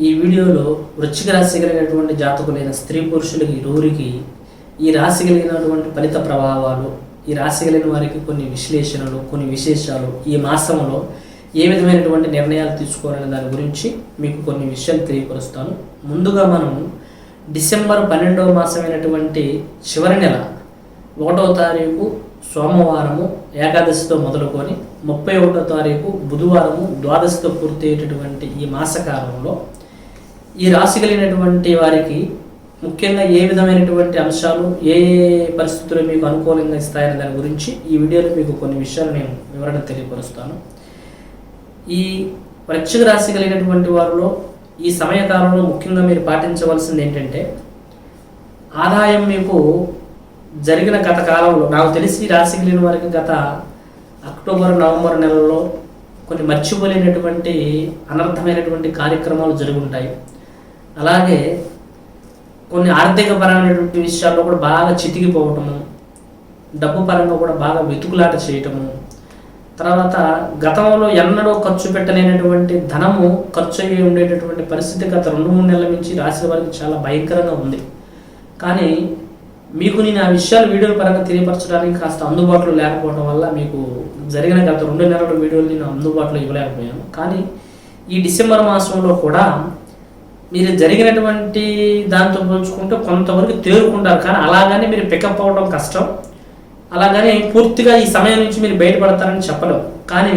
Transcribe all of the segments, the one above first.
ఈ వీడియోలో వృశ్చిక రాశి కలిగినటువంటి జాతకులైన స్త్రీ పురుషులకి ఇరువురికి ఈ రాశి కలిగినటువంటి ఫలిత ప్రభావాలు ఈ రాశి కలిగిన వారికి కొన్ని విశ్లేషణలు కొన్ని విశేషాలు ఈ మాసంలో ఏ విధమైనటువంటి నిర్ణయాలు తీసుకోవాలనే దాని గురించి మీకు కొన్ని విషయాలు తెలియపరుస్తాను. ముందుగా మనం డిసెంబర్ పన్నెండవ మాసమైనటువంటి చివరి నెల ఒకటవ తారీఖు సోమవారము ఏకాదశితో మొదలుకొని ముప్పై ఒకటో తారీఖు బుధవారము ద్వాదశితో పూర్తి అయ్యేటటువంటి ఈ మాసకాలంలో ఈ రాశి కలిగినటువంటి వారికి ముఖ్యంగా ఏ విధమైనటువంటి అంశాలు ఏ ఏ పరిస్థితులు మీకు అనుకూలంగా ఇస్తాయనే దాని గురించి ఈ వీడియోలో మీకు కొన్ని విషయాలు నేను వివరణ తెలియపరుస్తాను. ఈ వృశ్చిక రాశి కలిగినటువంటి వారిలో ఈ సమయకాలంలో ముఖ్యంగా మీరు పాటించవలసింది ఏంటంటే ఆదాయం మీకు జరిగిన గత కాలంలో నాకు తెలిసి ఈ రాశి కలిగిన వారికి గత అక్టోబర్ నవంబర్ నెలలో కొన్ని మర్చిపోలేనటువంటి అనర్థమైనటువంటి కార్యక్రమాలు జరుగుంటాయి. అలాగే కొన్ని ఆర్థిక పరమైనటువంటి విషయాల్లో కూడా బాగా చితికిపోవటము డబ్బు పరంగా కూడా బాగా వెతుకులాట చేయటము తర్వాత గతంలో ఎన్నడూ ఖర్చు పెట్టలేనటువంటి ధనము ఖర్చు అయ్యి ఉండేటటువంటి పరిస్థితి గత రెండు మూడు నెలల నుంచి రాసిన వారికి చాలా భయంకరంగా ఉంది. కానీ మీకు నేను ఆ విషయాలు వీడియోల పరంగా తెలియపరచడానికి కాస్త అందుబాటులో లేకపోవడం వల్ల మీకు జరిగిన గత రెండు నెలల వీడియోలు నేను అందుబాటులో ఇవ్వలేకపోయాను. కానీ ఈ డిసెంబర్ మాసంలో కూడా మీరు జరిగినటువంటి దాంతో పోల్చుకుంటే కొంతవరకు తేరుకుంటారు. కానీ అలాగని మీరు పికప్ అవ్వడం కష్టం. అలాగనే పూర్తిగా ఈ సమయం నుంచి మీరు బయటపడతారని చెప్పలేం. కానీ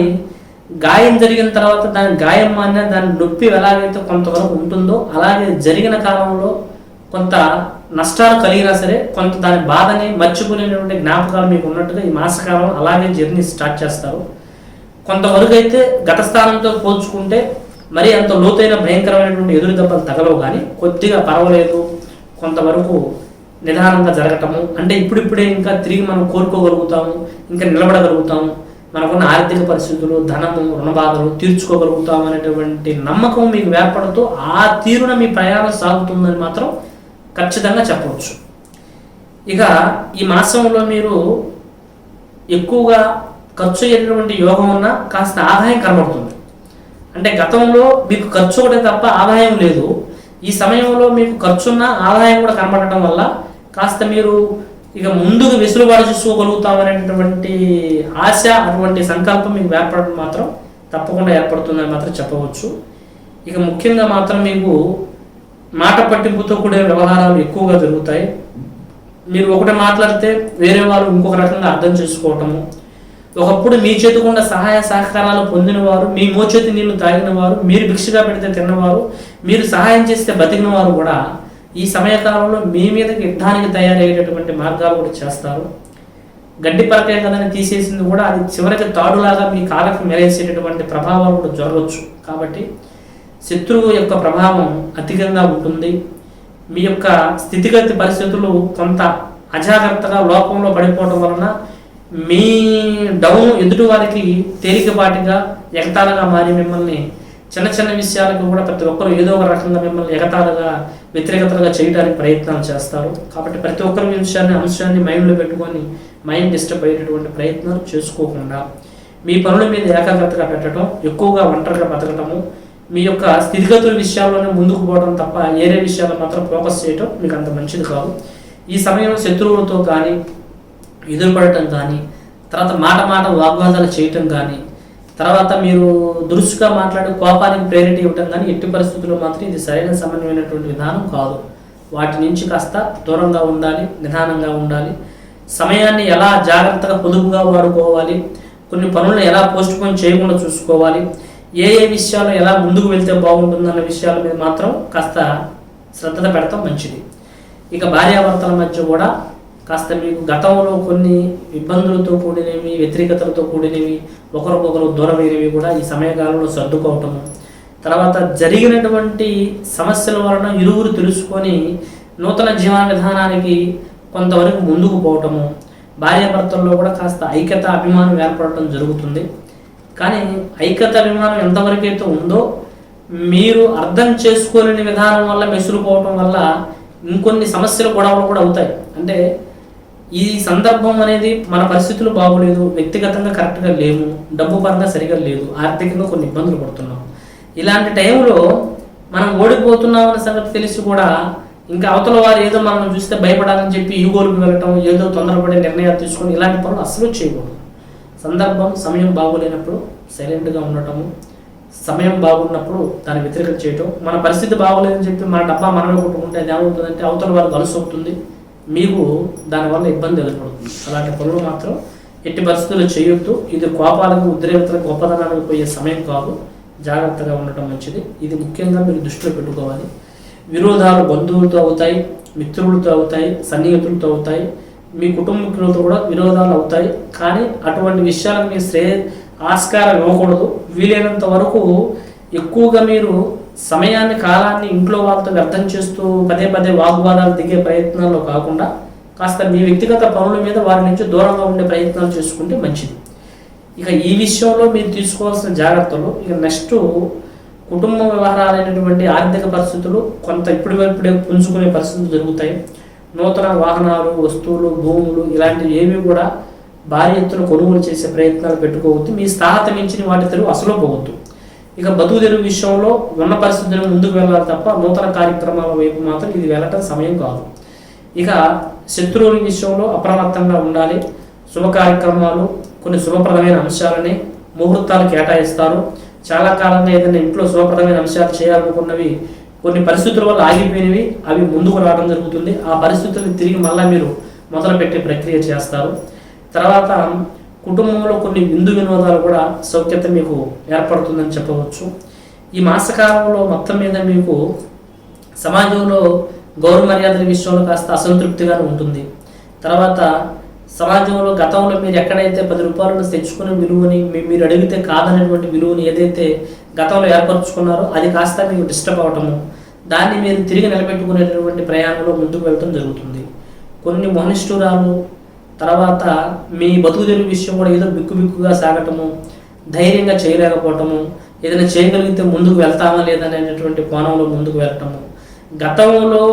గాయం జరిగిన తర్వాత దాని గాయం మాన్న దాని నొప్పి ఎలాగైతే కొంతవరకు ఉంటుందో అలాగే జరిగిన కాలంలో కొంత నష్టాలు కలిగినా సరే కొంత దాని బాధని మర్చిపోలేనటువంటి జ్ఞాపకాలు మీకు ఉన్నట్టుగా ఈ మాసకాలం అలాగే జర్నీ స్టార్ట్ చేస్తారు. కొంతవరకు అయితే గత స్థానంతో పోల్చుకుంటే మరి అంత లోతైన భయంకరమైనటువంటి ఎదురు దెబ్బలు తగలవు కానీ కొద్దిగా పర్వాలేదు. కొంతవరకు నిదానంగా జరగటము. అంటే ఇప్పుడిప్పుడే ఇంకా తిరిగి మనం కోరుకోగలుగుతాము ఇంకా నిలబడగలుగుతాము. మనకున్న ఆర్థిక పరిస్థితులు ధనము రుణబాధలు తీర్చుకోగలుగుతాం అనేటువంటి నమ్మకం మీకు ఏర్పడుతూ ఆ తీరున మీ ప్రయాణం సాగుతుందని మాత్రం ఖచ్చితంగా చెప్పవచ్చు. ఇక ఈ మాసంలో మీరు ఎక్కువగా ఖర్చు అయినటువంటి యోగం ఉన్న కాస్త ఆదాయం కనబడుతుంది. అంటే గతంలో మీకు ఖర్చు ఒకటే తప్ప ఆదాయం లేదు. ఈ సమయంలో మీకు ఖర్చున్న ఆదాయం కూడా కనబడటం వల్ల కాస్త మీరు ఇక ముందుకు వెసులుబాటు చూసుకోగలుగుతామనేటటువంటి ఆశ అటువంటి సంకల్పం మీకు ఏర్పడడం మాత్రం తప్పకుండా ఏర్పడుతుందని మాత్రం చెప్పవచ్చు. ఇక ముఖ్యంగా మాత్రం మీకు మాట పట్టింపుతో కూడిన వ్యవహారాలు ఎక్కువగా జరుగుతాయి. మీరు ఒకటి మాట్లాడితే వేరే వాళ్ళు ఇంకొక రకంగా అర్థం చేసుకోవటము ఒకప్పుడు మీ చేతికుండా సహాయ సహకారాలు పొందినవారు మీ మోచేతి నీళ్ళు తాగిన వారు మీరు భిక్షగా పెడితే తిన్నవారు మీరు సహాయం చేస్తే బతికిన వారు కూడా ఈ సమయకాలంలో మీ మీదకి యుద్ధానికి తయారయ్యేటటువంటి మార్గాలు కూడా చేస్తారు. గడ్డి పరకే తీసేసింది కూడా అది చివరికి తాడులాగా మీ కాలకు మెరేసేటటువంటి ప్రభావాలు కూడా జరగవచ్చు కాబట్టి శత్రువు యొక్క ప్రభావం అధికంగా ఉంటుంది. మీ యొక్క స్థితిగతి పరిస్థితులు కొంత అజాగ్రత్తగా లోపంలో పడిపోవడం వలన మీ డౌన్ ఎదుటి వారికి తేలికపాటిగా ఎగతాళగా మారి మిమ్మల్ని చిన్న చిన్న విషయాలకు కూడా ప్రతి ఒక్కరు ఏదో ఒక రకంగా మిమ్మల్ని ఎగతాళగా వ్యతిరేకతలుగా చేయడానికి ప్రయత్నాలు చేస్తారు. కాబట్టి ప్రతి ఒక్కరి విషయాన్ని అంశాన్ని మైండ్లో పెట్టుకొని మైండ్ డిస్టర్బ్ అయ్యేటటువంటి ప్రయత్నాలు చేసుకోకుండా మీ పనుల మీద ఏకాగ్రతగా పెట్టడం ఎక్కువగా ఒంటరిగా బతకటము మీ యొక్క స్థితిగతుల విషయాల్లోనే ముందుకు పోవడం తప్ప ఏరే విషయాల్లో మాత్రం ఫోకస్ చేయటం మీకు అంత మంచిది కాదు. ఈ సమయంలో శత్రువులతో కానీ ఎదురుపడటం కానీ తర్వాత మాట మాట వాగ్వాదాలు చేయటం కానీ తర్వాత మీరు దురుసుగా మాట్లాడి కోపానికి ప్రేరిటీ ఇవ్వటం కానీ ఎట్టి పరిస్థితుల్లో మాత్రం ఇది సరైన సమన్వయమైనటువంటి విధానం కాదు. వాటి నుంచి కాస్త దూరంగా ఉండాలి నిదానంగా ఉండాలి. సమయాన్ని ఎలా జాగ్రత్తగా పొదుపుగా వాడుకోవాలి కొన్ని పనులను ఎలా పోస్ట్ పోన్ చేయకుండా చూసుకోవాలి ఏ ఏ విషయాలు ఎలా ముందుకు వెళ్తే బాగుంటుందన్న విషయాల మీద మాత్రం కాస్త శ్రద్ధ పెడతాం మంచిది. ఇక భార్యాభర్తల మధ్య కూడా కాస్త మీకు గతంలో కొన్ని ఇబ్బందులతో కూడినవి వ్యతిరేకతలతో కూడినవి ఒకరికొకరు దూరమైనవి కూడా ఈ సమయకాలంలో సర్దుకోవటము తర్వాత జరిగినటువంటి సమస్యల వలన ఇరువురు తెలుసుకొని నూతన జీవన విధానానికి కొంతవరకు ముందుకు పోవటము భార్యాభర్తల్లో కూడా కాస్త ఐక్యత అభిమానం ఏర్పడటం జరుగుతుంది. కానీ ఐక్యత అభిమానం ఎంతవరకైతే ఉందో మీరు అర్థం చేసుకోలేని విధానం వల్ల మెసులుకోవటం వల్ల ఇంకొన్ని సమస్యలు గొడవలు కూడా అవుతాయి. అంటే ఈ సందర్భం అనేది మన పరిస్థితులు బాగోలేదు వ్యక్తిగతంగా కరెక్ట్గా లేము డబ్బు పరంగా సరిగా లేదు ఆర్థికంగా కొన్ని ఇబ్బందులు పడుతున్నాం. ఇలాంటి టైంలో మనం ఓడిపోతున్నాం అనే సంగతి తెలిసి కూడా ఇంకా అవతల వారు ఏదో మనం చూస్తే భయపడాలని చెప్పి ఈగోలకు వెళ్ళటం ఏదో తొందరపడే నిర్ణయాలు తీసుకొని ఇలాంటి పనులు అస్సలు చేయకూడదు. సందర్భం సమయం బాగోలేనప్పుడు సైలెంట్గా ఉండటము సమయం బాగున్నప్పుడు దాన్ని వ్యతిరేకత చేయటం మన పరిస్థితి బాగోలేదని చెప్పి మన డబ్బా మనమే కొట్టుకుంటే అది ఏమవుతుందంటే అవతల వారు గలుసు అవుతుంది మీకు దానివల్ల ఇబ్బంది ఏర్పడుతుంది. అలాంటి పనులు మాత్రం ఎట్టి పరిస్థితుల్లో చేయొద్దు. ఇది కోపాలకు ఉద్రేకతలకు గొప్పదనాలకు పోయే సమయం కాదు. జాగ్రత్తగా ఉండటం మంచిది. ఇది ముఖ్యంగా మీరు దృష్టిలో పెట్టుకోవాలి. విరోధాలు బంధువులతో అవుతాయి మిత్రులతో అవుతాయి సన్నిహితులతో అవుతాయి. మీ కుటుంబీకులతో కూడా విరోధాలు అవుతాయి. కానీ అటువంటి విషయాలకు మీ శ్రేయ ఆస్కారం ఇవ్వకూడదు. వీలైనంత వరకు ఎక్కువగా మీరు సమయాన్ని కాలాన్ని ఇంట్లో వాళ్ళతో వ్యర్థం చేస్తూ పదే పదే వాగ్వాదాలు దిగే ప్రయత్నాల్లో కాకుండా కాస్త మీ వ్యక్తిగత పనుల మీద వారి నుంచి దూరంగా ఉండే ప్రయత్నాలు చేసుకుంటే మంచిది. ఇక ఈ విషయంలో మీరు తీసుకోవాల్సిన జాగ్రత్తలు ఇక నెక్స్ట్ కుటుంబ వ్యవహారాలైనటువంటి ఆర్థిక పరిస్థితులు కొంత ఇప్పుడు ఇప్పుడే పుంజుకునే పరిస్థితులు జరుగుతాయి. నూతన వాహనాలు వస్తువులు భూములు ఇలాంటివి ఏవి కూడా భారీ ఎత్తున కొనుగోలు చేసే ప్రయత్నాలు పెట్టుకోవద్దు. మీ స్థాహత మించిన వాటి తెరువు అసలు పోవద్దు. ఇక బతుకు తెరువు విషయంలో ఉన్న పరిస్థితులను ముందుకు వెళ్ళాలి తప్ప నూతన కార్యక్రమాల వైపు మాత్రం ఇది వెళ్ళటం సమయం కాదు. ఇక శత్రువుల విషయంలో అప్రమత్తంగా ఉండాలి. శుభ కార్యక్రమాలు కొన్ని శుభప్రదమైన అంశాలని ముహూర్తాలు కేటాయిస్తారు. చాలా కాలంగా ఏదైనా ఇంట్లో శుభప్రదమైన అంశాలు చేయాలనుకున్నవి కొన్ని పరిస్థితుల వల్ల ఆగిపోయినవి అవి ముందుకు రావడం జరుగుతుంది. ఆ పరిస్థితులను తిరిగి మళ్ళీ మీరు మొదలుపెట్టే ప్రక్రియ చేస్తారు. తర్వాత కుటుంబంలో కొన్ని విందు వినోదాలు కూడా సౌఖ్యత మీకు ఏర్పడుతుందని చెప్పవచ్చు. ఈ మాసకాలంలో మొత్తం మీద మీకు సమాజంలో గౌరవ మర్యాదల విషయంలో కాస్త అసంతృప్తిగానే ఉంటుంది. తర్వాత సమాజంలో గతంలో మీరు ఎక్కడైతే పది రూపాయలు తెచ్చుకునే విలువని మీరు అడిగితే కాదనేటువంటి విలువని ఏదైతే గతంలో ఏర్పరచుకున్నారో అది కాస్త మీకు డిస్టర్బ్ అవటము దాన్ని మీరు తిరిగి నిలబెట్టుకునేటటువంటి ప్రయాణంలో ముందుకు వెళ్ళటం జరుగుతుంది. కొన్ని మనుష్యురాలు తర్వాత మీ బతుకు తెరువు విషయం కూడా ఏదో బిక్కు బిక్కుగా సాగటము ధైర్యంగా చేయలేకపోవటము ఏదైనా చేయగలిగితే ముందుకు వెళ్తామా లేదా అనేటటువంటి కోణంలో ముందుకు వెళ్ళటము. గతంలో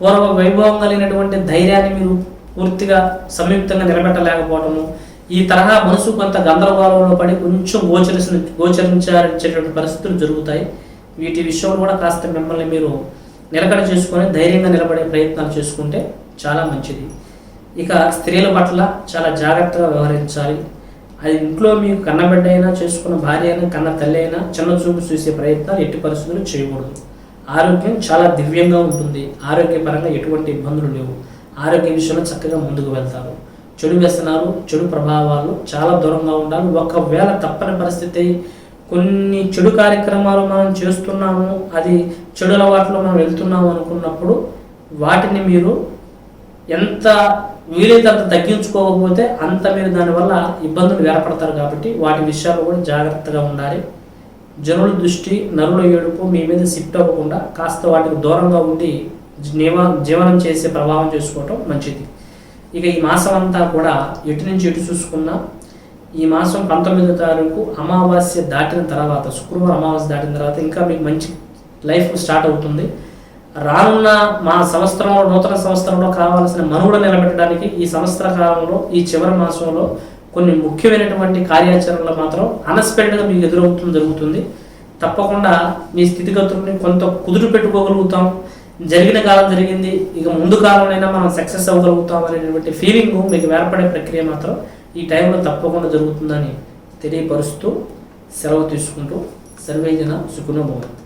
పూర్వ వైభవం కలిగినటువంటి ధైర్యాన్ని మీరు పూర్తిగా సంయుక్తంగా నిలబెట్టలేకపోవటము. ఈ తరహా మనసు కొంత గందరగోళంలో పడి కొంచెం గోచరించిన గోచరించాల్సేటువంటి పరిస్థితులు జరుగుతాయి. వీటి విషయంలో కూడా కాస్త మిమ్మల్ని మీరు నిలకడ చేసుకొని ధైర్యంగా నిలబడే ప్రయత్నాలు చేసుకుంటే చాలా మంచిది. ఇక స్త్రీల పట్ల చాలా జాగ్రత్తగా వ్యవహరించాలి. అది ఇంట్లో మీకు కన్నబిడ్డ అయినా చేసుకున్న భార్య అయినా కన్న తల్లి అయినా చిన్న చూపు చూసే ప్రయత్నాలు ఎట్టి పరిస్థితులు చేయకూడదు. ఆరోగ్యం చాలా దివ్యంగా ఉంటుంది. ఆరోగ్యపరంగా ఎటువంటి ఇబ్బందులు లేవు. ఆరోగ్య విషయంలో చక్కగా ముందుకు వెళ్తారు. చెడు వ్యసనాలు చెడు ప్రభావాలు చాలా దూరంగా ఉండాలి. ఒకవేళ తప్పని పరిస్థితి కొన్ని చెడు కార్యక్రమాలు మనం చేస్తున్నాము అది చెడు అలవాట్లో మనం వెళ్తున్నాము అనుకున్నప్పుడు వాటిని మీరు ఎంత వీలైతే తగ్గించుకోకపోతే అంత మీరు దానివల్ల ఇబ్బందులు ఏర్పడతారు కాబట్టి వాటి విషయాలు కూడా జాగ్రత్తగా ఉండాలి. జనుల దృష్టి నరుల ఏడుపు మీ మీద షిఫ్ట్ అవ్వకుండా కాస్త వాటికి దూరంగా ఉండి జీవ జీవనం చేసే ప్రభావం చేసుకోవటం మంచిది. ఇక ఈ మాసం అంతా కూడా ఎటు నుంచి ఎటు చూసుకున్నా ఈ మాసం పంతొమ్మిదో తారీఖు అమావాస్య దాటిన తర్వాత శుక్రవారం అమావాస్య దాటిన తర్వాత ఇంకా మీకు మంచి లైఫ్ స్టార్ట్ అవుతుంది. రానున్న మా సంవత్సరంలో నూతన సంవత్సరంలో కావాల్సిన మనుగడ నిలబెట్టడానికి ఈ సంవత్సర కాలంలో ఈ చివరి మాసంలో కొన్ని ముఖ్యమైనటువంటి కార్యాచరణలు మాత్రం అన్ఎక్స్పెక్టెడ్గా మీకు ఎదురవుతుంది జరుగుతుంది. తప్పకుండా మీ స్థితిగతుల్ని కొంత కుదురు పెట్టుకోగలుగుతాం. జరిగిన కాలం జరిగింది ఇక ముందు కాలంలోనైనా మనం సక్సెస్ అవ్వగలుగుతాం అనేటువంటి ఫీలింగ్ మీకు ఏర్పడే ప్రక్రియ మాత్రం ఈ టైంలో తప్పకుండా జరుగుతుందని తెలియపరుస్తూ సెలవు తీసుకుంటూ సర్వేజన సుఖనోభవం